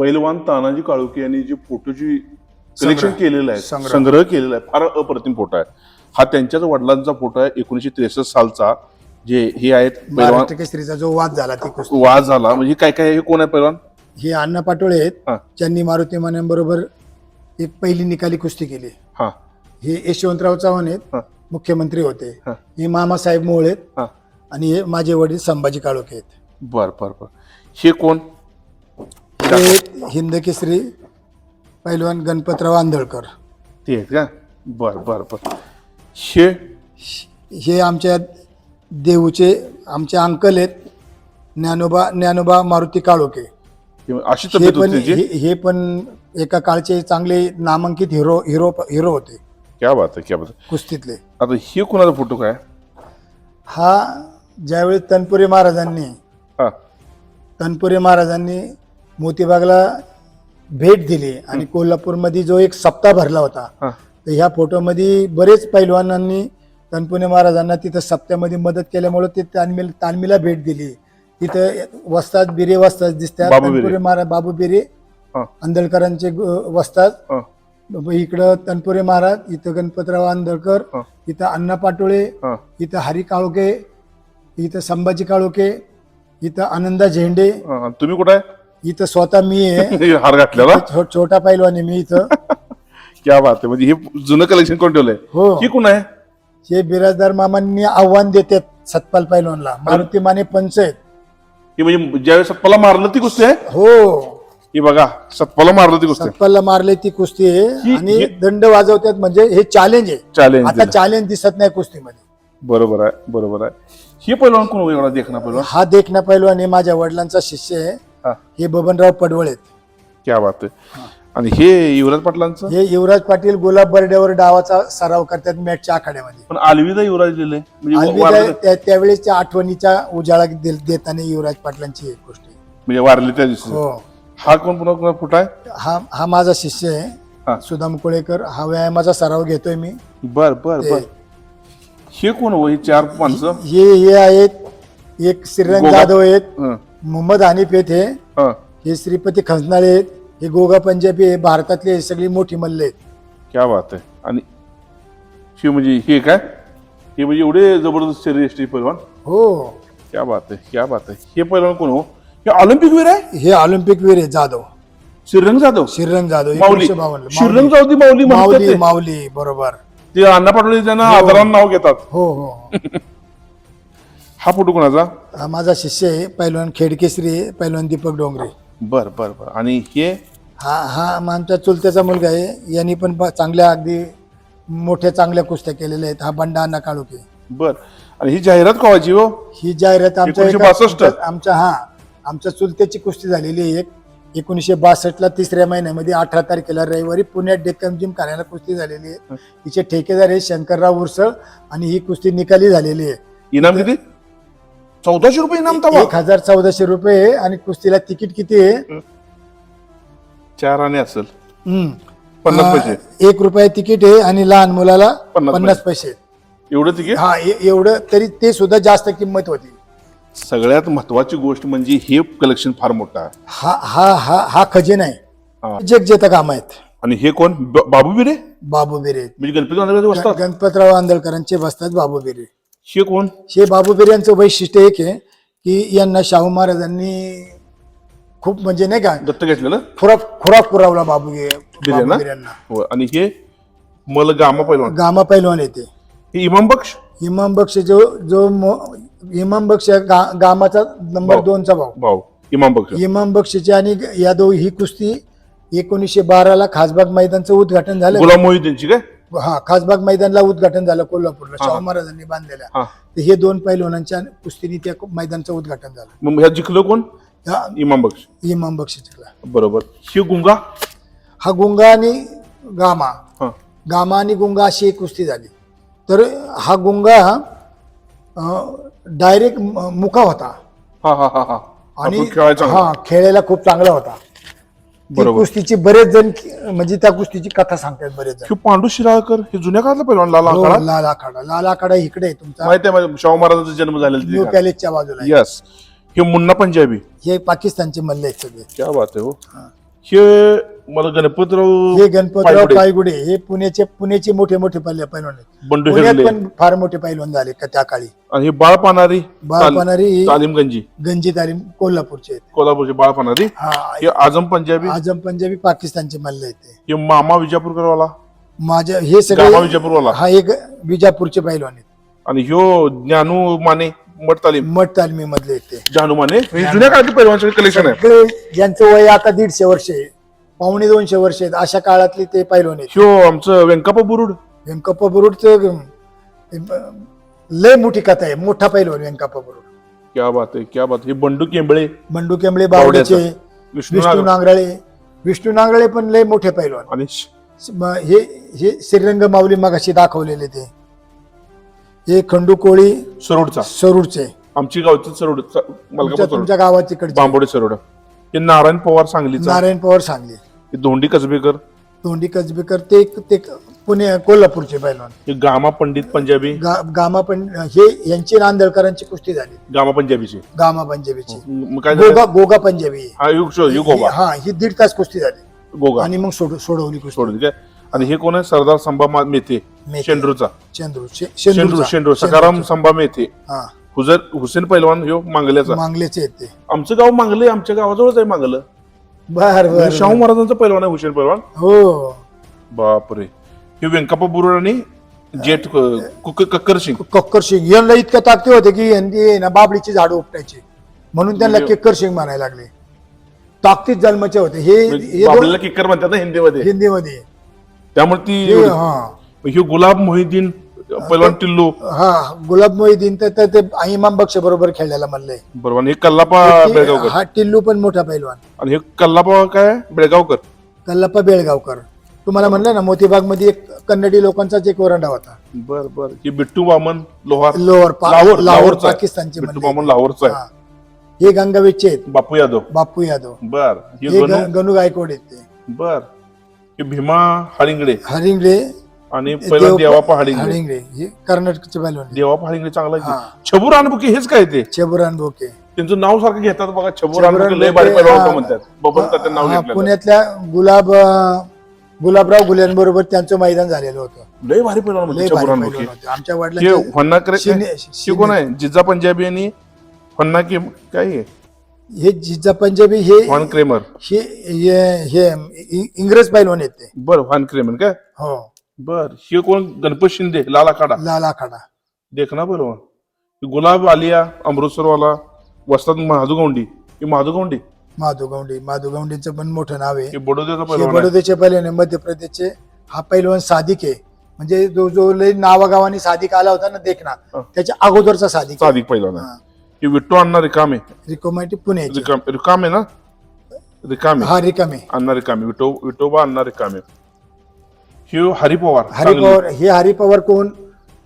पैलवान तानाजी काळुके यांनी जे फोटोची कलेक्शन. केलेलं आहे संग्रह. केलेला आहे फार अप्रतिम फोटो आहे. हा त्यांच्याच वडिलांचा फोटो आहे एकोणीशे त्रेसष्ट सालचा. जे हे आहेत पैलवान केसरीचा जो वाद झाला ती कुस्ती. वाद झाला. म्हणजे काय काय हे कोण आहे पैलवान? हे अण्णा पाटोळे आहेत. हा. ज्यांनी मारुती मान्यांबरोबर एक पहिली निकाली कुस्ती केली. हा. हे यशवंतराव चव्हाण आहेत. हा. मुख्यमंत्री होते. हा. हे मामासाहेब मोळ आहेत. हा. आणि हे माझे वडील संभाजी काळोखे आहेत. बर बर बर. हे कोण? हे हिंद केसरी पैलवान गणपतराव आंधळकर. ते आहेत का? बर बर बर. हे हे आमच्या देऊचे आमचे अंकल आहेत ज्ञानोबा ज्ञानोबा मारुती काळोखे. हे अशी हे तब्येत पण होती त्याची? हे हे पण एका काळचे चांगले नामांकित हिरो हिरो हिरो होते. क्या बात आहे क्या बात आहे. कुस्तीतले. आता हे कोणाचा फोटो काय? हा ज्यावेळेस तनपुरे महाराजांनी हा. तनपुरे महाराजांनी मोतीबागला भेट दिली आणि कोल्हापूरमध्ये जो एक सप्ताह भरला होता तर ह्या फोटोमध्ये बरेच पैलवानांनी तनपुरे महाराजांना तिथं सप्त्यामध्ये मदत केल्यामुळे ते तालमील तालमीला भेट दिली. तिथं वस्ताद बिरे वस्ताद दिसतात. तनपुरे महाराज बाबू बिरे आंदळकरांचे वस्ताद. इकडं तनपुरे महाराज इथं गणपतराव आंदळकर इथं अण्णा पाटोळे इथं हरी काळोखे इथं संभाजी काळोखे इथं आनंदा झेंडे. तुम्ही कुठं आहे? इथं स्वतः मी आहे. हे हार घातलेला छो- छोटा पैलवान आहे मी इथं. क्या बात आहे. म्हणजे हे जुनं कलेक्शन कोण ठेवलंय? हो. ही कोण आहे? हे बिराजदार मामांनी आव्हान देतात सतपाल पैलवानला. मारुती माने पंच आहेत. ही म्हणजे ज्यावेळेस सत्पाला मारलं ती कुस्ती आहे? हो. ही बघा सत्पाला मारलं ती कुस्ती आहे. सतपालला मारले ती कुस्ती आहे. ही- आणि ही- दंड वाजवतात म्हणजे हे चॅलेंज आहे. चॅलेंज आता दिलं. चॅलेंज दिसत नाही कुस्तीमध्ये. बरोबर आहे बरोबर आहे. हे पैलवान कोण एवढा देखना पैलवान? हा देखना पैलवान हे माझ्या वडिलांचा शिष्य आहे. हा. हे बबनराव पडवळ आहेत. क्या बात आहे. आणि हे युवराज पाटलांचं? हे युवराज पाटील गुलाब बर्ड्यावर डावाचा सराव करतात मॅचच्या आखाड्यामध्ये. पण आलविदा युवराज लिहिलंय म्हणजे वारले त्यावेळेसच्या आठवणीच्या उजाळा दे- देताना युवराज पाटलांची एक गोष्ट आहे. म्हणजे वारले त्या दिवशी. हो. हा कोण पुन्हा पुन्हा कुठं आहे? हा हा माझा शिष्य हा. आहे सुदाम कोळेकर हा व्यायामाचा सराव घेतोय मी. बर बर बर. हे कोण हो? हे चार माणसं? हे हे आहेत एक श्रीरंग गोगा. जाधव आहेत. हं, मोहम्मद हनीफ आहेत हे. हं. हे श्रीपती खंजनाळे आहेत. हे गोगा पंजाबी हे भारतातले हे सगळी मोठी मल्ल आहेत. क्या बात आहे. आणि हे म्हणजे हे काय? हे म्हणजे एवढे जबरदस्त शरीर पैलवान. हो. क्या बात आहे. क्या बात आहे. हे पैलवान कोण हो? हे ऑलिम्पिक वीर आहे? हे ऑलिम्पिक वीर आहे जाधव. श्रीरंग जाधव? श्रीरंग जाधव माऊली. एकोणीसशे बावन्न. श्रीरंग जाधव ती माऊली म्हणतात माऊली ते. माऊली बरोबर. ते अण्णा पाटोळे त्यांना आदरानं नाव घेतात. हो हो हो. हा फोटो कोणाचा? हा माझा शिष्य आहे पैलवान खेडकेसरी आहे पैलवान दीपक डोंगरे. बर बर बर. आणि हे? हा हा आमच्या चुलत्याचा मुलगा आहे. यांनी पण ब- चांगल्या अगदी मोठ्या चांगल्या कुस्त्या केलेल्या आहेत. हा बंडा अण्णा काळोखे. बर. आणि ही जाहिरात कवाची हो? ही जाहिरात आमच्या एका-? आमच्या- आमच्या हा आमच्या चुलत्याची कुस्ती झालेली आहे एक. एकोणीसशे बासष्टला तिसऱ्या महिन्यामध्ये अठरा तारखेला रविवारी पुण्यात डेक्कन जिम कार्यालयात कुस्ती झालेली आहे. तिचे ठेकेदार आहे शंकरराव उरसळ आणि ही कुस्ती निकाली झालेली आहे. इनाम किती? चौदाशे रुपये इनाम तवा. एक हजार चौदाशे रुपये आहे आणि कुस्तीला तिकीट किती आहे? चार आणि असेल. हम्म. पन्नास अं, पैसे. एक रुपये तिकीट आहे आणि लहान मुलाला पन्नास पन्नास पैसे. एवढं तिकीट? हा ए- एवढं तरी ते सुद्धा जास्त किंमत होती. सगळ्यात महत्वाची गोष्ट म्हणजे हे कलेक्शन फार मोठं आहे. हा हा हा हा खजिना हा. आहे. जग जेता काम आहेत. आणि हे कोण? ब- बाबू बिरे? बाबू बिरे म्हणजे गणपती बसतात? गणपतराव आंदळकरांचे बसतात बाबू बिरे. हे कोण? हे बाबू बिरे यांचं वैशिष्ट्य एक आहे की यांना शाहू महाराजांनी खूप म्हणजे नाही का दत्त घेतलेलं? खुराक खुराक पुरवला बाबू बिऱ्यांना हो, आणि हे मल गामा पैलवान. गामा पैलवान येते. हे इमाम बक्ष इमाम बक्ष जो जो मो- इमाम बक्ष या गा- गामाचा नंबर भाऊ. दोनचा भाऊ. भाऊ. इमाम बक्ष इमाम बक्षीचे आणि यादव ही कुस्ती एकोणीसशे बाराला खासबाग मैदानचं उद्घाटन झालं. गुलाम मोहिद्दीनची काय? हा खासबाग मैदानला उद्घाटन झालं कोल्हापूरला शाहू महाराजांनी बांधलेल्या हा. तर हे दोन पैलवानांच्या कुस्तीने त्या मैदानचं उद्घाटन झालं. मग ह्या जिंकलं कोण? हा इमाम बक्ष इमाम बक्षीसला बरोबर. हे गुंगा? हा गुंगा आणि गामा. हा. गामा आणि गुंगा अशी एक कुस्ती झाली. तर हा गुंगा डायरेक्ट मुका होता. हा हा हा हा. आणि आपण खेळायचा हा खेळायला खूप चांगला होता. ती बरोबर. कुस्तीची बरेच जण म्हणजे त्या कुस्तीची कथा सांगतात बरेच जण. पांडू शिराळकर हे जुन्या काळातला पैलवान लाल हो, लाल आखाडा. लाल आखाडा इकडे आहे तुमचा. माहिती आहे माझ्या शाहू महाराजांचा जन्म न्यू झालेला पॅलेसच्या बाजूला आहे. यस हे मुन्ना पंजाबी. हे पाकिस्तानचे मल्ले आहेत सगळे. क्या बात आहे हो. हे. मला गणपतराव हे गणपतराव पायगुडे. पायगुडे हे पुण्याचे पुण्याचे मोठे मोठे पल्ले पैलवान आहेत बंडू पुण्यात हेगले पण फार मोठे पैलवान झाले का त्या काळी. आणि हे बाळ पानारी बाळपणारी ही तालीमगंजी गंजी. तालीम कोल्हापूरचे आहेत. कोल्हापूरचे बाळ पानारी. हा हे आजम पंजाबी. आजम पंजाबी पाकिस्तानचे मल्ल आहेत ते. हे मामा विजापूरकरवाला. माझ्या हे गामा सगळे विजापूरवाला. हा एक विजापूरचे पैलवान आहेत. आणि ह्यो ज्ञानू माने. मठ तालीम. मठ ते. जानू माने हे जुन्या काळातली पैलवानचे कलेक्शन आहे. सगळे ज्यांचं वय आता दीडशे वर्ष आहे पावणे दोनशे वर्ष आहेत अशा काळातले ते पैलवान आहेत. ह्यो आमचं व्यंकप्पा बुरुड. व्यंकप्पा बुरुडचं लय मोठी कथा आहे मोठा पैलवान व्यंकप्पा बुरुड. क्या बात आहे क्या बात हे बंडू केंबळे. बंडू केंबळे बावड्याचे. विष्णू विष्णू नाग- नांगराळे. विष्णू नांगराळे पण लय मोठे पैलवान. आणि श- म- हे हे श्रीरंग माऊली मगाशी दाखवलेले ते. हे खंडू कोळी सरोडचा. सरूडचे. आमची गावची सरोड तुमच्या मलकापूर सरोड. तुमच्या गावात तिकडचे बांबोडे सरोड. हे नारायण पवार सांगलीचा. नारायण पवार सांगली. हे धोंडी कसबेकर. तोंडी कसबेकर ते ते पुणे कोल्हापूरचे पैलवान. हे गामा पंडित पंजाबी. गा- गामा पण हे यांची नांदळकरांची कुस्ती झाली. गामा पंजाबीचे. गामा पंजाबीची. मग काय झालं? गोगा गोगा पंजाबी. हा युग शो युग गोबा हा ही दीड तास कुस्ती झाली. गोगा. आणि मग सोड सोडवली कुस्ती. सोडून आणि हे कोण आहे? सरदार संभा मेथे मेथे. शेंडरूचा चंद्रू शे- शेंडरू शेंद्रूचा. शेंडरू सकाराम संभा मेथे. हा. हुजर हुसेन पैलवान ह्यो मांगल्याचा. मांगलेचे आहेत ते. आमचं गाव मांगले आमच्या गावाजवळच आहे मांगलं. बर बर शाहू महाराजांचा पैलवान आहे हुसेन पैलवान. हो. बापरे. हे व्यंकप्पा बुरुड आणि जेठ कुक कक्कर सिंग. कक्कर सिंग. यांना इतकं ताकदी होते की यांनी ना बाबळीची झाडं उपटायची. म्हणून त्यांना म्हणजे- केक्कर सिंग म्हणायला लागले. ताकदीत जन्माचे होते. हे हे दोन- किक्कर म्हणतात ना हिंदीमध्ये. हिंदीमध्ये. त्यामुळे ती हे हा. हे गुलाब मोहिद्दीन पैलवान टिल्लू. हा गुलाब मोहिदीन तर तर ते इमाम बक्ष बरोबर खेळलेला म्हणलंय बरोबर आणि हे कल्लापा बेळगावकर. हा टिल्लू पण मोठा पैलवान. आणि हे कल्लापा काय? बेळगावकर. कल्लाप्पा बेळगावकर. तुम्हाला म्हणलं ना मोतीबागमध्ये एक कन्नडी लोकांचाच एक वरंडा होता. बर बर. हे बिट्टू वामन लोहार. लोअर पा- लाहोर लाहोर लाहोरचा आहे. पाकिस्तानचे बिट्टू म्हणले. वामन लाहोरचा आहे. हा. हे गंगावेशचे आहेत. बापू यादव. बापू यादव. बर. हे हे गणू ग- गणू गायकवाड आहेत ते. बर. हे भीमा हाळिंगडे हरिंगळे आणि पहिला देव- देवापा हाळिंगडे हरिंगळे हे कर्नाटकचे आहेत. देवापा हाळिंगडे चांगला आहे हा. की. छबू रानबुके हेच काय ते चेबुरान बोके त्यांचं नाव सारखं घेतात बघा छबू रानबुके लय पहिला हा. म्हणतात बबन तात्या नाव हा, घेतलं पुण्यातल्या गुलाब अं, गुलाबराव गुल्यांबरोबर त्यांचं मैदान झालेलं होतं लय भारी पहिला लय म्हणतात भारी छबू पैलवान रानबुके होते. आमच्या वडिलांचे फन्ना करे शिने- शिने- कोण आहे जिजा पंजाबी आणि फन्ना के काय आहे हे जिजा पंजाबी हे व्हान क्रेमर हे हे- हे इंग्रज पैलवान आहेत ते. बर व्हान क्रेमर काय हो. बर हे कोण? गणपत शिंदे लाल आखाडा लाल आखाडा देखना बरोबर गुलाब आलिया अमृतसरवाला वस्ताद महादुगौंडी हे महादुगौंडी माधू गौंडी माधू गौंडीचं पण मोठं नाव आहे. हे बडोद्याचा हे पहिलवान आहे. बडोद्याचे पैलवान आहे. मध्य प्रदेशचे. हा पैलवान सादिक आहे. म्हणजे जो जो लय नावागावाने सादिक आला होता ना देखना हा. त्याच्या अगोदरचा सादिक सादिक पहिलवान आहे. हे. विट्टू अण्णा रिकामे रिकोमाटी पुण्याची रिकाम रिकामे ना रिकामे हा रिकामे अण्णा रिकामे विटो विठोबा अण्णा रिकामे हे हरी पवार हरी. पवार हे हरी पवार कोण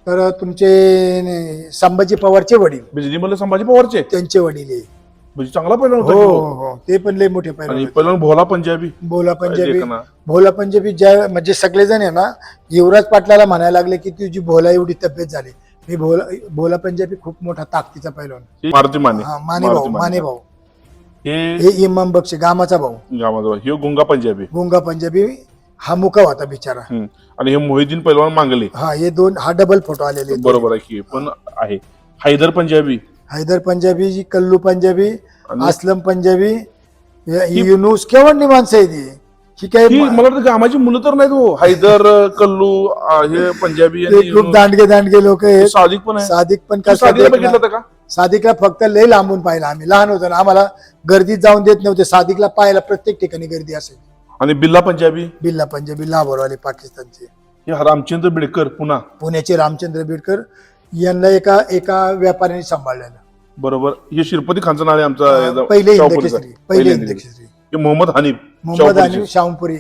तर तुमचे संभाजी पवारचे वडील बिजली मल्ल संभाजी पवारचे त्यांचे वडील आहे म्हणजे चांगला पहिलवान हो होता हो तो. हो ते पण लय मोठे पैलवान आणि. पहिलवान भोला पंजाबी भोला पंजाबी. भोला पंजाबी ज्या म्हणजे सगळेजण आहे ना युवराज पाटलाला म्हणायला लागले की तुझी भोला एवढी तब्येत झाली मी भोला भोला पंजाबी खूप मोठा ताकदीचा पैलवान. हे मारुती माने. हा माने भाऊ मारुती माने भाऊ. हे हे इमाम बक्षी गामाचा भाऊ. गावाजवळ हे गुंगा पंजाबी गुंगा पंजाबी हा मुका होता बिचारा. हम्म. आणि हे मोहिद्दीन पैलवान मांगले. हा हे दोन हा डबल फोटो आलेले आहेत. बरोबर आहे की पण आहे. हैदर पंजाबी. हैदर पंजाबी जी कल्लू पंजाबी आणि- असलम पंजाबी हे- ही युनुस केवढी माणसं आहे ती ही काय मला वाटतं गामाची मुलं तर नाहीत हो. हैदर कल्लू आ, हे पंजाबी ते खूप दांडगे दांडगे लोक सादिक पण आहे. सादिक पण तू सादिकला देखना- बघितलं होतं का? सादिकला फक्त लय लांबून पाहिलं आम्ही. लहान होतो ना आम्हाला गर्दीत जाऊन देत नव्हते. सादिकला पाहायला प्रत्येक ठिकाणी गर्दी असेल. आणि बिल्ला पंजाबी? बिल्ला पंजाबी लाहोरवाले पाकिस्तानचे. हे रामचंद्र बिडकर पुन्हा पुण्याचे रामचंद्र बिडकर यांना एका एका व्यापाऱ्याने सांभाळलेलं. बरोबर. हे शिरपती खानचं नाव आहे आमचा पहिले शाहूपुरीचा. पहिले केसरी हे मोहम्मद हनीफ मोहम्मद शाहूपुरीचे. आणि शाहपुरी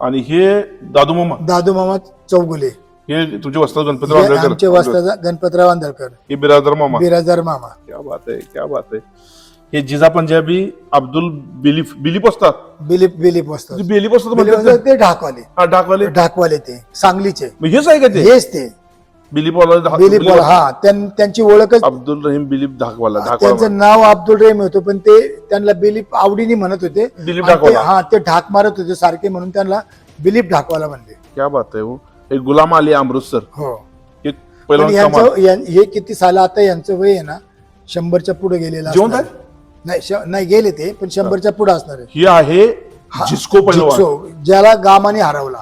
आणि हे दादू मामा दादू मामा चौगुले. हे तुमचे वस्ताद गणपती हे आंबेडकर. आमचे वास्ता गणपतराव आंदळकर हे बिरादर मामा. बिराजदार मामा. क्या बात आहे क्या बात आहे. हे जिजा पंजाबी अब्दुल बिलीफ बिलीप असतात. बिलीप बिलीप वस्तात बिलीप असतात बिलीप म्हणतात वस्ताद ते ढाकवाले. हा डाकवाले ढाकवाले ते. सांगलीचे. मग हेच आहे का ते? हेच ते. बिलीपवाला दिलीप बोला हा त्यां- त्यांची ओळखच अब्दुल रहीम बिलीप धाकवाला धाकवाला. त्यांचं नाव अब्दुल रेम होतं पण ते त्यांना बिलीप आवडीने म्हणत होते. दिलीप आणि ते- ढाकवाला. हा ते ढाक मारत होते सारखे म्हणून त्यांना बिलीप ढाकवाला म्हणले. क्या बात आहे हो. एक गुलाम अली अमृतसर. हो. एक पण पहिला यांचं या- हे किती साल आता यांचं वय आहे ना शंभरच्या पुढे गेलेलं जिवंत असणार. नाही श- नाही गेले ते पण शंभरच्या पुढे असणार आहे. ही आहे झिस्को पहिलवान. जिक्सो, ज्याला गामाने हरवला.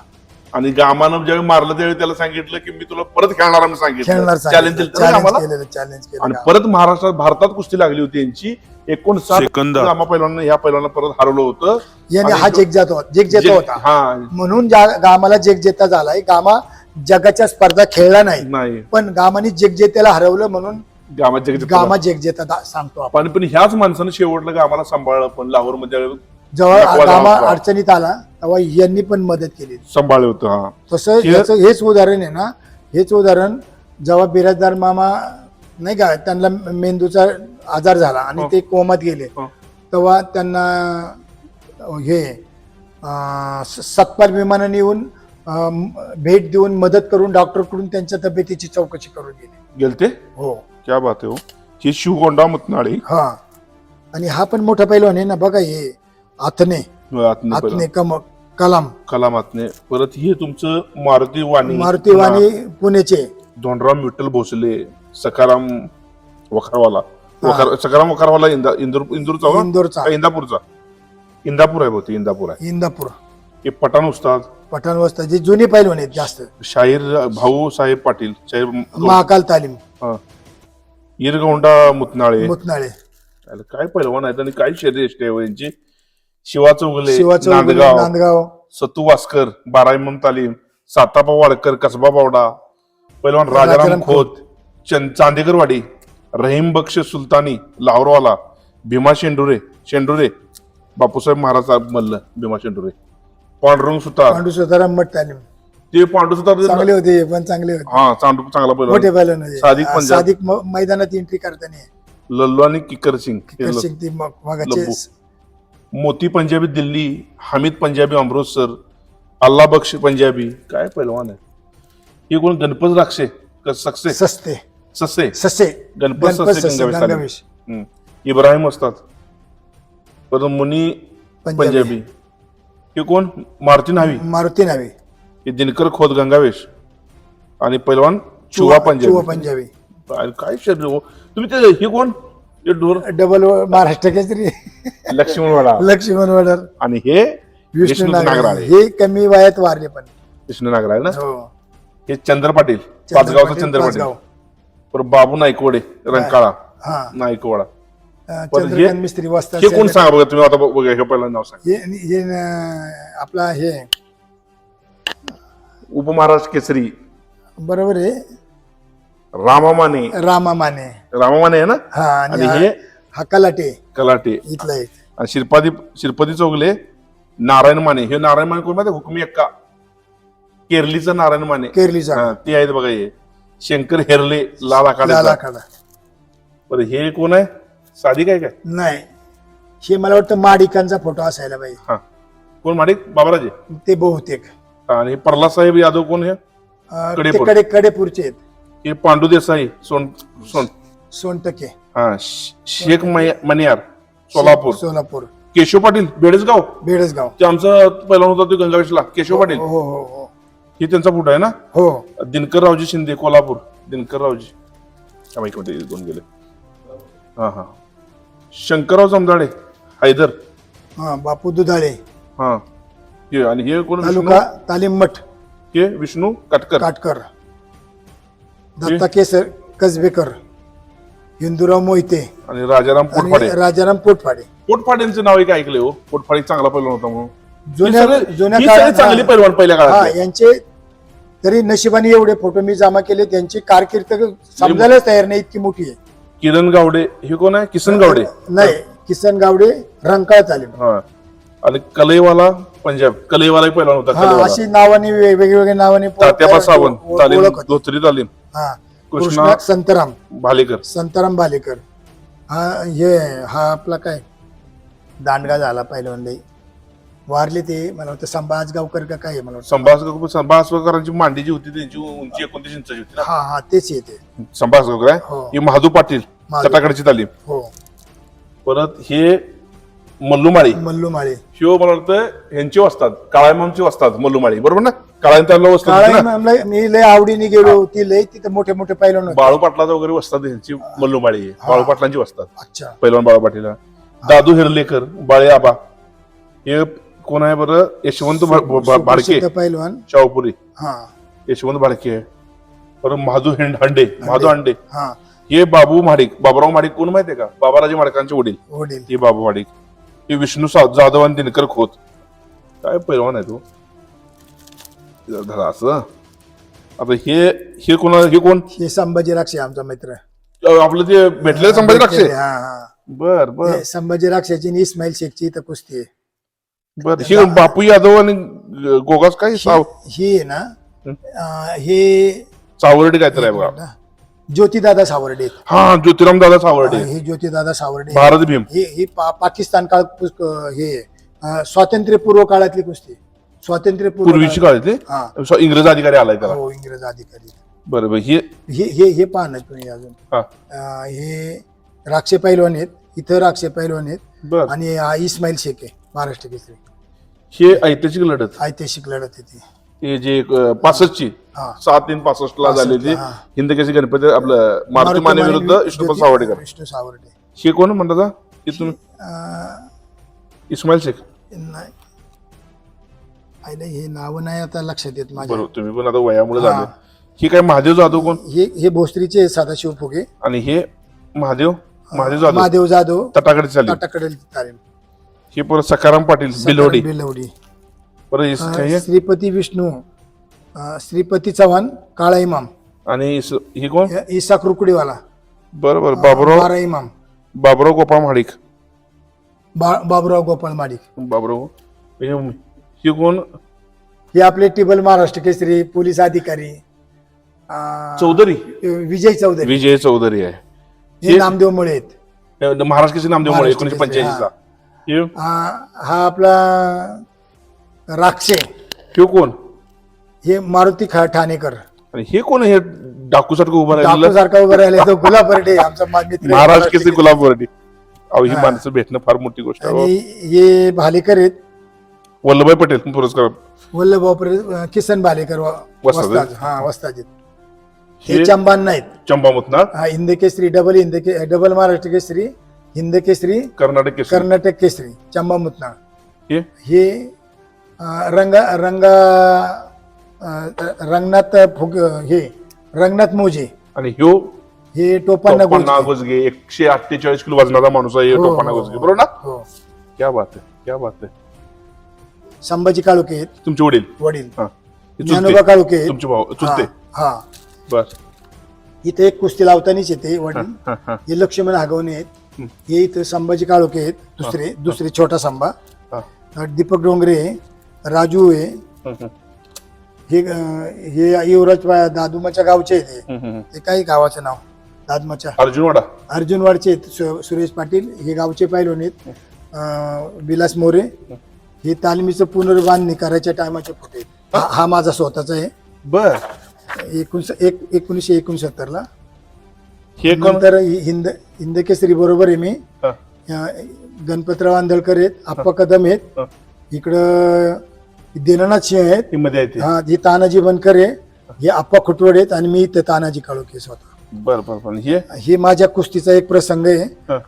आणि गामानं ज्यावेळी मारलं त्यावेळी त्याला सांगितलं की मी तुला परत खेळणार म्हणून खेळणार सांगितलं. चॅलेंज दिलं. ना चॅलेंज आम्हाला केलेलं चॅलेंज आणि केलं परत महाराष्ट्रात भारतात कुस्ती लागली होती यांची. एकोणसाठ सेकंद. गामा पैलवान ह्या पैलवान परत हरवलं होतं. याने आणि हा जो- जेक जातो जेक जेता जे- होता. हा. म्हणून ज्या- गामाला जेक जेता झालाय गामा जगाच्या स्पर्धा खेळला नाही. नाही. पण गामाने जेक जेत्याला हरवलं म्हणून गामा जेक जेता दा- सांगतो आपण. पण पण ह्याच माणसानं शेवटलं गामाला सांभाळलं पण लाहोरमध्ये जेव्हा गामा. अडचणीत आला तेव्हा यांनी पण मदत केली सांभाळलं होतं हा. तसं याचं हेच उदाहरण आहे ना हेच उदाहरण जेव्हा बिराजदार मामा नाही का त्यांना मेंदूचा आजार झाला आणि हो. ते कोमात गेले हो. तेव्हा त्यांना हे सत्पाल विमानाने येऊन भेट देऊन मदत करून डॉक्टरकडून त्यांच्या तब्येतीची चौकशी करून गेली. गेलते? हो. क्या बात आहे हो. ही शिवकोंडा मुतनाळी. हा. आणि हा पण मोठा पैलवान आहे ना बघा हे. आतने. पहिला. आथने कम कलाम. कलाम आतने परत हे तुमचं मारुती वाणी. मारुती वाणी पुण्याचे धोंडराम विठ्ठल भोसले सकाराम वखारवाला. वखार सकाराम वखारवाला इंदा इंदूर इंदूरचा हो? इंदोरचा. का इंदापूरचा. इंदापूर आहे बहुतेक इंदापूर आहे. इंदापूर. हे पठाण उस्ताद. पठाण वस्ता जे जुने पैलवान आहेत जास्त. शाहीर भाऊ साहेब पाटील शाहीर महाकाल तालीम. हा. इरगौंडा मुतनाळे. मुतनाळे. काय पहिलवान आहेत आणि काय शरीर यांची? शिवा चौगले शिवा चौगुले, नांदगाव. नांदगाव. सतू वास्कर बारा इमाम तालीम सातापा वाडकर कसबा बावडा. पहिलवान राजाराम राजाराम खोत. चंद चांदेकरवाडी रहीम बक्ष सुलतानी लाहोरवाला. भीमा शेंडुरे शेंडुरे. बापूसाहेब महाराज मल्ल भीमा शेंडुरे. पांडुरंग सुतार. पांडू स्वतःराम मठ तालीम ते पांडू सुतार चांगले होते हे पण चांगले होते. हा चांडू चांगला मोठे पैलवान. सादिक आ, पंजाब. सादिक म- मैदानात एंट्री करताना. लल्लू आणि किकर सिंग. हे ल- करशिंग ती मग मगाचे लब्बू. मोती पंजाबी दिल्ली हमीद पंजाबी अमृतसर अल्ला बक्ष पंजाबी काय पहिलवान आहे हे कोण? गणपत राक्षे सक्से सस्ते. ससे ससे गणपत ससे गंगावेश. इब्राहिम असतात. परत मुनी पंजाबी. हे कोण? मारुती नावी मारुती नावे हे दिनकर खोत गंगावेश आणि पहिलवान चुवा पंजाबी. पंजाबी. काय- शरीर तुम्ही ते हे कोण? डोर डबल महाराष्ट्र केसरी. लक्ष्मणवाडा. लक्ष्मण वडर आणि हे विष्णू नागराळे हे कमी वयात वारले पण. विष्णू नागराळे ना? हो. हे चंद्र पाटील. पाचगावचा चंद्र पाटील. पाचगाव. परत बाबू नायकवडे रंकाळा. हा. नायकवाडा अं, पण हे- चंद्रकांत मिस्त्री वाजता हे कोण सांगा बघा तुम्ही? आता बघा हे पहिलं नाव सांगा. हे हे न- आपला हे. उपमहाराष्ट्र केसरी. बरोबर आहे. रामा माने रामा माने रामा माने आहे ना? हा आणि आणि हा- हे हा कलाटे. कलाटे. इथला आहे आणि श्रीपादी श्रीपदी चौगले नारायण माने. हे नारायण माने कोण माहिती? हुकमी अक्का. केरलीचा नारायण माने. केरलीचा. हा, ते आहेत बघा हे. शंकर हेरले लाल लाल आखाडा. बरं हे कोण आहे? साधी काय काय? नाही. हे मला वाटतं माडिकांचा फोटो असायला पाहिजे. हा. कोण माडिक? बाबराजे. ते बहुतेक. आणि हे प्रल्हाद साहेब यादव कोण हे अं, ते कडेपूर. कडे कडेपूरचे आहेत. हे पांडू देसाई सोन सोन. सोनटके हा श- शेख मय- मनियार सोलापूर. सोलापूर. केशव पाटील बेडसगाव. बेडसगाव. ते आमचा पहिला होता तो गंगावेशला केशव पाटील. हो हो हो. हे त्यांचा फोटो आहे ना? हो. दिनकररावजी शिंदे कोल्हापूर. एक मिनिट, दोन गेले. हा हा. शंकरराव जमदाडे हैदर. हा बापू दुधाळे हा. हे आणि हे कोण? विष्णू? तालुका तालीम मठ हे विष्णू कटकर. काटकर. दत्ता केसर कसबेकर हिंदूराव मोहिते आणि राजाराम पोटफाडे. राजाराम पोटफाडे. पोटफाड्यांचं नाव एक ऐकले हो. पोटफाडी चांगला पहिला होता म्हणून. जुन्या ही सगळे- जुन्या ही सगळी काळात- चांगली. पैलवान पहिल्या हा काळात यांचे तरी नशिबाने एवढे फोटो मी जमा केले त्यांची कारकीर्द समजायलाच तयार नाही इतकी मोठी आहे. किरण गावडे हे कोण आहे? किसन गावडे. नाही किसन गावडे रंकाळ तालीम हा. आणि कलईवाला पंजाब कलईवाला पहिला होता हा अशी नावाने वे- वेगवेगळ्या नावाने तात्याबा सावंत ओ- तालीम ओळख होती. धोत्री तालीम. हा कृष्णा- कृष्णा संतराम. भालेकर. संताराम बालेकर हा हे हा आपला काय? दांडगा झाला पहिल्यांदा वारले ते मला वाटतं संभाज गावकर का काय आहे मला वाटतं. संभासकर संभासकरांची मांडी जी होती त्यांची उंची एकोणतीस इंचाची होती हा हा तेच येते संभासकर आहे? हो. ही महादू पाटील महादू. तटाकडची तालीम. हो. परत हे मल्लूमाळी. मल्लू माळे शिव मला वाटतं यांची वसतात काळायमामची वसतात मल्लूमाळी. बरोबर ना? काळायम त्याला वसतात काळा ना? इमामला मी लय आवडीने गेलो ती लय तिथं मोठे मोठे पैलवान होते. बाळू पाटलाचा वगैरे वसतात यांची मल्लूमाळी. आहे. बाळू पाटलांची वसतात. अच्छा. पैलवान बाळू पाटील. दादू हिरलेकर बाळे आबा. हे कोण आहे बरं? यशवंत भा- भा- भाडके. सुप्रसिद्ध पैलवान. शाहपुरी. हा. यशवंत भाडके. आहे परत महादू हिंड हांडे महादू हांडे. हा. हे बाबू महाडिक बाबूराव महाडिक कोण माहितीये का? बाबाराजे माडकांचे वडील. वडील. हे बाबू महाडिक हे विष्णू जाधव आणि दिनकर खोत. काय पैलवान आहे तो? धरा असं. आता हे हे कोण हे कोण? हे संभाजी राक्षे आमचा मित्र. आपलं ते भेटले संभाजी राक्षे? हा हा. बर बर. हे संभाजी राक्षाची आणि इस्माईल शेखची इथं कुस्ती आहे. बर हे बापू यादव आणि गोगास काय साव ही आहे ना अं, हे सावर्डे काहीतरी आहे बघा. ज्योतिदादा सावर्डे हा ज्योतिराम दादा सावर्डे हे ज्योतिदादा सावर्डे भारत भीम. हे ही पा- पाकिस्तान काळ हे अं, स्वातंत्र्यपूर्व काळातली कुस्ती स्वातंत्र्यपूर्व पूर्वीची काळ- काळ ते हा. स्व- इंग्रज अधिकारी आलाय त्याला. हो इंग्रज अधिकारी. बरं बरं हे? हे हे हे पहा ना तुम्ही अजून. हा. अं, हे राक्षे पैलवान आहेत. इथं राक्षे पैलवान आहेत. बर. आणि हा इस्माईल शेख आहे महाराष्ट्र केसरी. हे ऐतिहासिक लढत. ऐतिहासिक लढत आहे ती. हे जे पासष्टची हा. सात तीन पासष्ट ला झालेली. हिंदकेशी गणपती आपलं मारुती माने विरुद्ध विष्णुपद ज्योती- सावर्डेकर. विष्णू सावर्डे. हे कोण म्हणतात अं, इस्माईल शेख. नाही. आईला हे नाव नाही आता लक्षात येत माझ्या. बरोबर तुम्ही पण आता वयामुळे. झाले. हे काय महादेव जाधव कोण? हे हे भोसरीचे सदाशिव फुगे. आणि हे महादेव? महादेव जाधव. महादेव जाधव. तटाकडे चालेल. तालीम हे परत सकाराम पाटील बिलवडी बिलवडी परत हे? श्रीपती विष्णू अं, श्रीपती चव्हाण काळा इमाम. आणि इस- हे कोण? इसा कुरकुडीवाला बरं बरं बाबुराव बारा इमाम. बाबुराव गोपाळ महाडिक बा- बाबुराव गोपाळ माडिक. बाबुराव हे हे कोण? हे आपले टिबल महाराष्ट्र केसरी पोलीस अधिकारी अं, चौधरी. विजय चौधरी. विजय चौधरी आहे. हे नामदेव मुळे आहेत. हे महाराष्ट्राचे नामदेव मुळे एकोणीशे केसरी, पंच्याऐंशीचा. हे. हा हा आपला राक्षे. हे कोण? हे मारुती खा ठाणेकर. आणि हे कोण हे डाकूसारखं उभं राहिलेलं? डाकू सारखा उभा राहिला तो गुलाब बर्डे आमचा मा- मित्र आहे. महाराज केसरी गुलाब वरडी. अहो ही माणसं भेटणं फार मोठी गोष्ट आहे आणि हो. हे भालेकर आहेत. वल्लभभाई पटेल पुरस्कार. वल्लभ किसन भालेकर व- वस्ताद. वस्ताद हा वस्ताद आहेत. हे हे चंबान नाहीत चंबा मुतनाळ हा हिंद केसरी डबल हिंद के डबल महाराष्ट्र केसरी हिंद केसरी. कर्नाटक केसरी कर्नाटक केसरी चंबा हे? हे रंग रंग रंगनाथ फुग हे रंगनाथ मोजे. आणि ह्यो हे टोपांना टोपांना गोजगे. एकशे अठ्ठेचाळीस किलो वजनाचा माणूस आहे हो, टोपांना हो, गोजगे. बरोबर ना? हो. क्या बात आहे क्या बात आहे. संभाजी काळुके आहेत. तुमचे वडील? वडील. हा. हे ज्ञानोबा काळुके आहेत. तुमचे भाऊ चुलते हा हा. बर इथे एक कुस्ती लावतानीच येते वडील. हा, हा. हे. लक्ष्मण हागवणे आहेत. हं. हे इथं संभाजी काळोखे आहेत दुसरे दुसरे छोटा संभा. हा. दीपक डोंगरे आहे, राजू आहे हे अं, हे युवराज पा- दादुमाच्या गावचे आहेत हे. हे काही गावाचं नाव? दादमाच्या. अर्जुनवाडा. अर्जुनवाडचे आहेत सु- सुरेश पाटील हे गावचे पैलवान आहेत. अं, विलास मोरे. हे तालमीचं पुनर्बांधणी करायच्या टायमाचे फोटो आहेत. हा- हा माझा स्वतःचा आहे. बर. एकोणीस एक एकोणीसशे एकोणसत्तर ला हे कोण? नंतर हि- हिंद हिंद केसरी बरोबर आहे मी. हा, अं, गणपतराव आंदळकर आहेत आप्पा कदम आहेत. हा. इकडं सिंह आहेत. ही मध्ये आहे ते. हा हे तानाजी बनकर आहे हे आप्पा खुटवड आहेत आणि मी इथं तानाजी काळोखे स्वतः. बर बर बर. हे? हे माझ्या कुस्तीचा एक प्रसंग आहे. हा,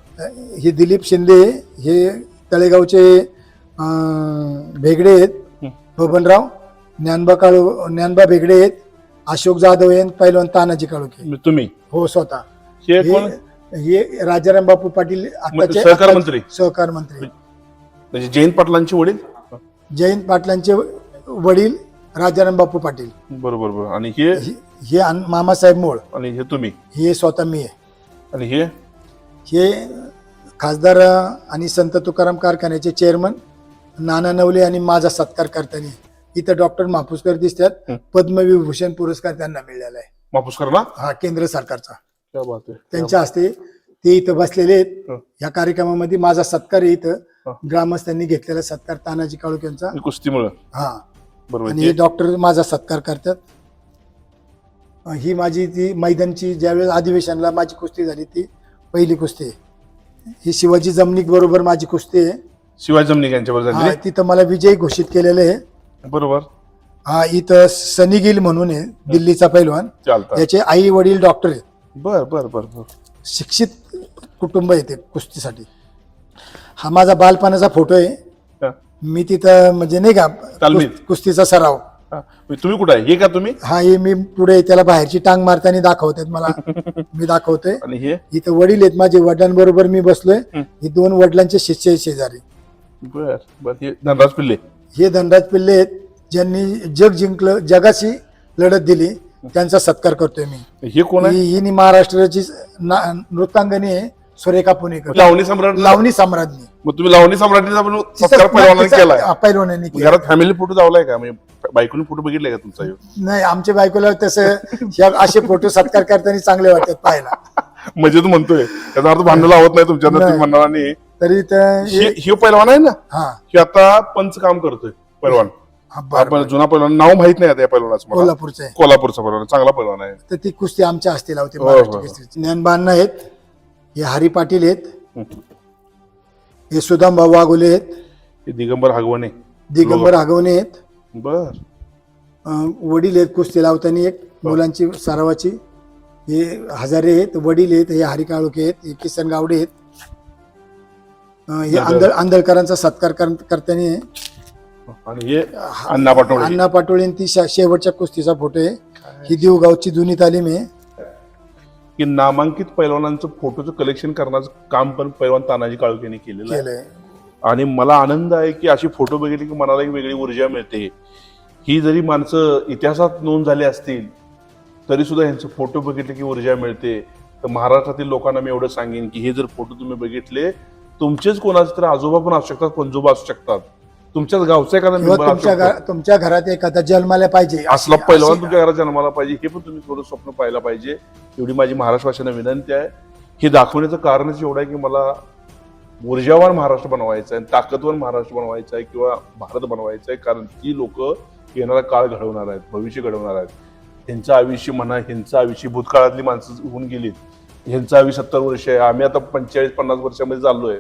हे दिलीप शिंदे हे तळेगावचे अं, भेगडे आहेत. हं. बबनराव ज्ञानबा काळू ज्ञानबा भेगडे आहेत. अशोक जाधव आहेत पैलवान तानाजी काळोखे तुम्ही? हो स्वतः. हे कोण? हे राजाराम बापू पाटील आताचे सहकार मंत्री. सहकार मंत्री. म्हणजे जयंत पाटलांचे वडील? जयंत पाटलांचे वडील राजाराम बापू पाटील. बरोबर बरोबर. आणि हे? हे- मामासाहेब मोळ. आणि हे तुम्ही? हे स्वतः मी आहे. आणि हे? हे खासदार आणि संत तुकाराम कारखान्याचे चेअरमन नाना नवले आणि माझा सत्कार करताना इथं डॉक्टर माफुसकर दिसतात. हं. पद्मविभूषण पुरस्कार त्यांना मिळालेला आहे. ना हा केंद्र सरकारचा. क्या बात आहे. त्यांच्या हस्ते ते इथं बसलेले आहेत. हं. या कार्यक्रमामध्ये माझा सत्कार आहे इथं. ग्रामस्थांनी घेतलेला सत्कार तानाजी काळुक यांचा. कुस्तीमुळं. हा. बरोबर आणि हे डॉक्टर माझा सत्कार करतात. अं, ही माझी ती मैदानची ज्यावेळेस अधिवेशनला माझी कुस्ती झाली ती पहिली कुस्ती आहे. ही शिवाजी जमनिक बरोबर माझी कुस्ती आहे. शिवाजी जमनिक यांच्यावर हा, तिथं मला विजय घोषित केलेलं आहे. बरोबर. हा इथं सनी गिल म्हणून आहे दिल्लीचा पैलवान. त्याचे आई वडील डॉक्टर आहेत. बर बर बर बर. शिक्षित कुटुंब आहे ते कुस्तीसाठी. हा माझा बालपणाचा फोटो आहे. हा. मी तिथं म्हणजे नाही का तालमीत. कुस- कुस्तीचा सराव. हा. तुम्ही कुठं आहे? हे का तुम्ही? हा हे मी पुढे त्याला बाहेरची टांग मारताना दाखवतात मला. मी दाखवतोय. आणि हे? इथं वडील आहेत माझे वडिलांबरोबर मी बसलोय. ही दोन वडिलांचे शिष्य आहेत शेजारी. बर बर. हे धनराज पिल्ले. हे धनराज पिल्ले आहेत ज्यांनी जग जिंकलं जगाशी लढत दिली त्यांचा सत्कार करतोय मी. हे कोण आहे? ही हिनी महाराष्ट्राची ना- नृत्यांगणी आहे. सुरेखा पुणेकर. लावणी सम्राट लावणी सम्राज्ञी मग तुम्ही लावणी सम्राटीचा पण सत्कार पहिलवानाने केलाय. तिचा- पैलवानांनी केला. घरात फॅमिली फोटो लावलाय का? म्हणजे बायकोने फोटो बघितलाय का तुमचा ह्यो? नाही आमच्या बायकोला तसं असे फोटो सत्कार करताना चांगले वाटतात पाहायला. म्हणजे तू म्हणतोय. त्याचा अर्थ भांडण लावत नाही तुमच्या तुम्ही नाही. म्हणणार आणि तरी तर हे- हे पहिलवान आहे ना? हा. हे आता पंच काम करतोय पहिलवान. हा, बरं, आपण जुना पहिलवान नाव माहीत नाही आता या पहिलवानाचं मला. कोल्हापूरचं आहे. कोल्हापूरचा पहिलवान चांगला पहिलवान आहे. तर ती कुस्ती आमच्या हस्ते लावते हो, हो. केसरीची. ज्ञानबांना आहेत. हे हरी पाटील आहेत. हे. सुदाम भाऊ वाघोले आहेत. हे दिगंबर हगवणे. दिगंबर हगवणे आहेत. बर. अं, वडील आहेत कुस्ती लावताना एक मुलांची सरावाची. हे हजारे आहेत वडील आहेत हे हरी काळुके आहेत हे किसन गावडे आहेत. अं, हे. आंधळ आंधळकरांचा सत्कार कर- करताना आहे. आणि हे अण्णा पाटोळे. अण्णा पाटोळे ती शा- शेवटच्या कुस्तीचा फोटो आहे. ही देवगावची जुनी तालीम आहे. की नामांकित पैलवानांचं फोटोचं कलेक्शन करण्याचं काम पण पैलवान तानाजी काळुकेने केलेलं आहे. आणि मला आनंद आहे की अशी फोटो बघितली की मनाला एक वेगळी ऊर्जा मिळते. ही जरी माणसं इतिहासात नोंद झाली असतील तरी सुद्धा यांचे फोटो बघितले की ऊर्जा मिळते. तर महाराष्ट्रातील लोकांना मी एवढं सांगेन की हे जर फोटो तुम्ही बघितले तुमचेच कोणाचे तर आजोबा पण असू शकतात पणजोबा असू शकतात. तुमच्याच गावचा एखादा किंवा member असू तुमच्या शकतो. घरा- तुमच्या घरात एखादा जन्माला पाहिजे असला अशी- तुमच्या घरात जन्माला पाहिजे हे पण तुम्ही थोडं स्वप्न पाहायला पाहिजे. एवढी माझी महाराष्ट्रवासियांना विनंती आहे. हे दाखवण्याचं कारणच एवढं आहे की मला ऊर्जावान महाराष्ट्र बनवायचा आहे ताकदवान महाराष्ट्र बनवायचा आहे किंवा भारत बनवायचा आहे. कारण ती लोक येणारा काळ घडवणार आहेत भविष्य घडवणार आहेत. ह्यांचं आयुष्य म्हणा ह्यांचं आयुष्य भूतकाळातली माणसं होऊन गेलीत. ह्यांचं आयुष्य सत्तर वर्ष आहे. आम्ही आता पंचेचाळीस पन्नास वर्षामध्ये चाललोय.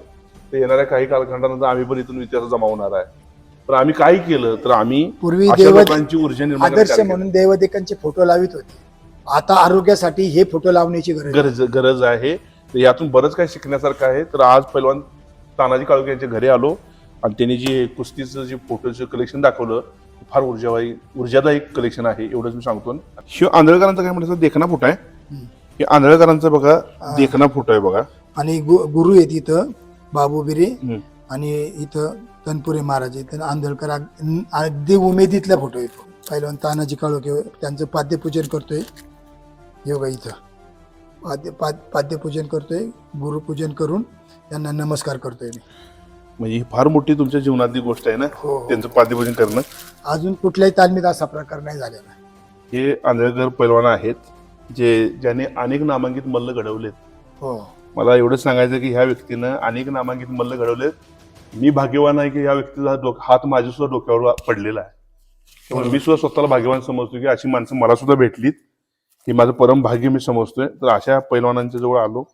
तर येणाऱ्या काही कालखंडानंतर आम्ही पण इथून इतिहास जमावणार आहे. पण आम्ही काय केलं तर आम्ही पूर्वी अशा देव लोकांची ऊर्जा निर्माण आदर्श म्हणून देवदेकांचे फोटो लावित होते. आता आरोग्यासाठी हे फोटो लावण्याची गरज आहे. गरज गरज आहे. तर यातून बरंच काही शिकण्यासारखं आहे. तर आज पहिलवान तानाजी काळुके यांच्या घरी आलो आणि त्यांनी जे कुस्तीचं जे फोटोचं कलेक्शन दाखवलं फार ऊर्जावाई ऊर्जादायी कलेक्शन आहे एवढंच मी सांगतो. शिव आंधळकरांचा काय म्हणायचं? देखना फोटो आहे. हे आंधळकरांचा बघा देखना फोटो आहे बघा. आणि गु- गुरु आहेत इथं बाबू बिरे हम्म. आणि इथं तनपुरे महाराज आंधळकर अग- अगदी उमेदीतला फोटो येतो. पहिलवान तानाजी काळोखे त्यांचं पाद्यपूजन करतोय. योगा इथं. पाद्य पाद पाद्यपूजन करतोय गुरुपूजन करून त्यांना नमस्कार करतोय मी. म्हणजे ही फार मोठी तुमच्या जीवनातली गोष्ट आहे ना? हो. हो. त्यांचं पाद्यपूजन करणं? अजून कुठल्याही तालमीत असा प्रकार नाही झालेला. हे आंधळकर पैलवान आहेत जे ज्याने अनेक नामांकित मल्ल घडवलेत. हो. मला एवढंच सांगायचं की ह्या व्यक्तीनं अनेक नामांकित मल्ल घडवलेत. मी भाग्यवान आहे की ह्या व्यक्तीचा डोक- हात माझ्या सुद्धा डोक्यावर पडलेला आहे. त्यामुळे मी सुद्धा स्वतःला भाग्यवान समजतो की अशी माणसं मला सुद्धा भेटलीत. हे माझं परम भाग्य मी समजतोय. तर अशा पैलवानांच्या जवळ आलो.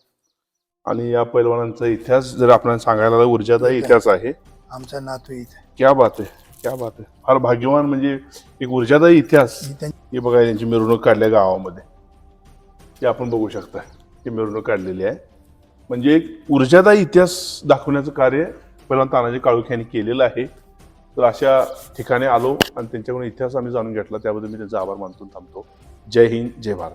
आणि या पैलवानांचा इतिहास जर आपल्याला सांगायला ऊर्जादायी इतिहास आहे. आमचा नातू इथं. क्या बात आहे क्या बात आहे. फार भाग्यवान म्हणजे एक ऊर्जादायी इतिहास. ही हे बघा यांची मिरवणूक काढल्या गावामध्ये. ते आपण बघू शकता. ही मिरवणूक काढलेली आहे. म्हणजे एक ऊर्जादायी इतिहास दाखवण्याचं कार्य पहिला तानाजी काळुख यांनी केलेलं आहे. तर अशा ठिकाणी आलो आणि त्यांच्याकडून इतिहास आम्ही जाणून घेतला. त्याबद्दल मी त्यांचा आभार मानतो थांबतो. जय हिंद जय भारत.